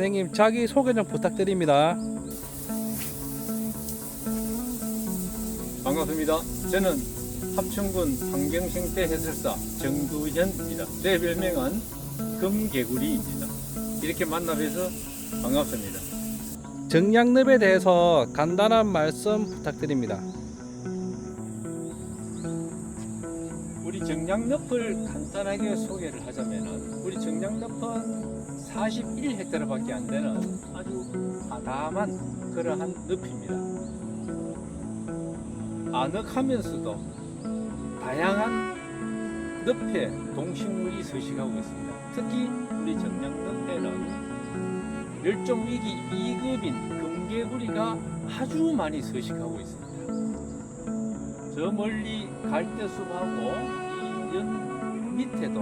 선생님 자기 소개 좀 부탁드립니다. 반갑습니다. 저는 합천군 환경생태 해설사 정두현입니다. 제 별명은 금개구리입니다. 이렇게 만나뵈서 반갑습니다. 정량늪에 대해서 간단한 말씀 부탁드립니다. 우리 정량늪을 간단하게 소개를 하자면은 우리 정량늪은 41헥타르밖에 안 되는 아주 아담한 그러한 늪입니다. 아늑하면서도 다양한 늪에 동식물이 서식하고 있습니다. 특히 우리 정량늪에는 멸종위기 2급인 금개구리가 아주 많이 서식하고 있습니다. 저 멀리 갈대숲하고 이 연 밑에도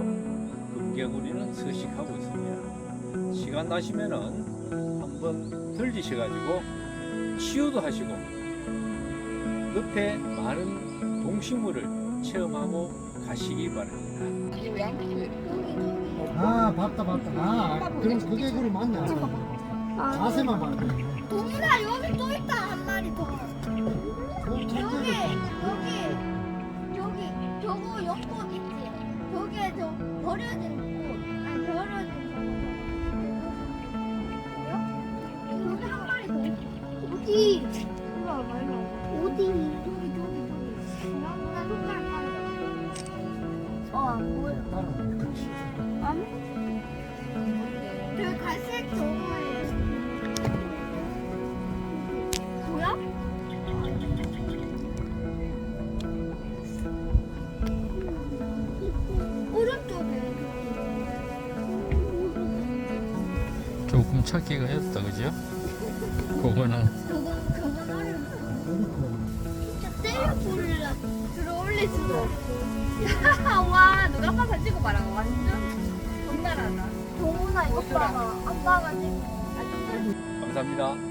금개구리는 서식하고 있습니다. 시간 나시면은 한번 들리셔가지고 치유도 하시고 늪에 많은 동식물을 체험하고 가시기 바랍니다. 아 봤다 봤다 아 그럼 그게 그리 맞냐 자세만 봐동 버려진 꽃 아니 버려진 저거. 여기 한 마리 더. 어디? 이리 와봐 이리 와봐. 어디? 저기 저기 저기. 나 손가락 빠져. 어 안 보여. 안? 저 갈색 저거에. 뭐야? 조금 찾기가 어렵다 그죠? 그거는. 와 누가 아빠 사진 찍어 봐라 완전 정갈하다. 동훈아 이거 봐봐 아빠가 지금 감사합니다.